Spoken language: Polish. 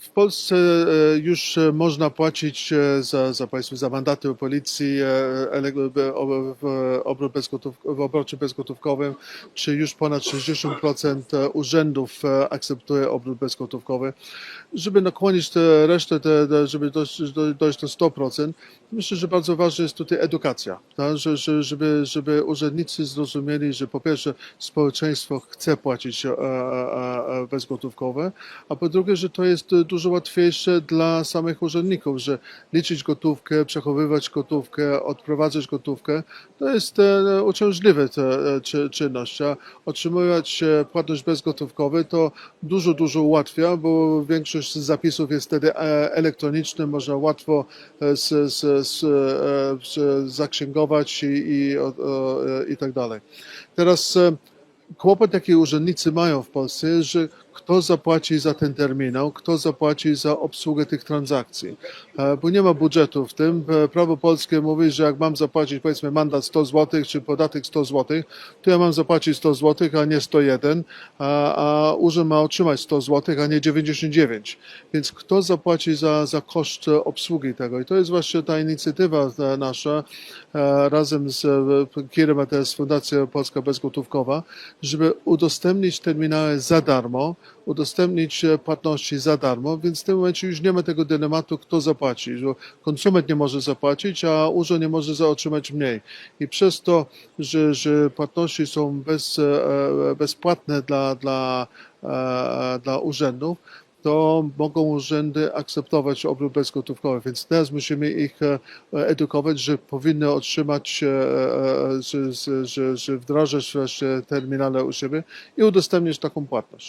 W Polsce e, już e, można płacić e, za, za, powiedzmy, za mandaty policji w, w, obrocie bezgotówkowym, czy już ponad 60% urzędów akceptuje obrót bezgotówkowy. Żeby nakłonić tę resztę, te, żeby dojść, do- dojść do 100%, myślę, że bardzo ważna jest tutaj edukacja, tak? że, że, żeby, żeby urzędnicy zrozumieli, że po pierwsze społeczeństwo chce płacić bezgotówkowe, a po drugie, że to jest dużo łatwiejsze dla samych urzędników, że liczyć gotówkę, przechowywać gotówkę, odprowadzać gotówkę, to jest e, uciążliwe te, e, czy, czynność, a otrzymywać e, płatność bezgotówkowy to dużo, dużo ułatwia, bo większość zapisów jest wtedy e, elektroniczna, można łatwo z, z, z, zaksięgować i, i, i tak dalej. Teraz kłopot, jaki urzędnicy mają w Polsce, jest, że kto zapłaci za ten terminał, kto zapłaci za obsługę tych transakcji, E, bo nie ma budżetu w tym. E, Prawo polskie mówi, że jak mam zapłacić powiedzmy mandat 100 zł czy podatek 100 zł, to ja mam zapłacić 100 zł, a nie 101, a, a urząd ma otrzymać 100 zł, a nie 99. Więc kto zapłaci za, za koszt obsługi tego? I to jest właśnie ta inicjatywa nasza e, razem z Kirem, to jest Fundacja Polska Bezgotówkowa, żeby udostępnić terminały za darmo, udostępnić e, płatności za darmo, więc w tym momencie już nie ma tego dylematu, kto zapłaci. Że konsument nie może zapłacić, a urząd nie może otrzymać mniej. I przez to, że, że płatności są bez, e, bezpłatne dla, dla, e, dla urzędów, to mogą urzędy akceptować obrót bezgotówkowy. Więc teraz musimy ich e, edukować, że powinny otrzymać, e, e, że, że, że wdrażać właśnie terminale u siebie i udostępnić taką płatność.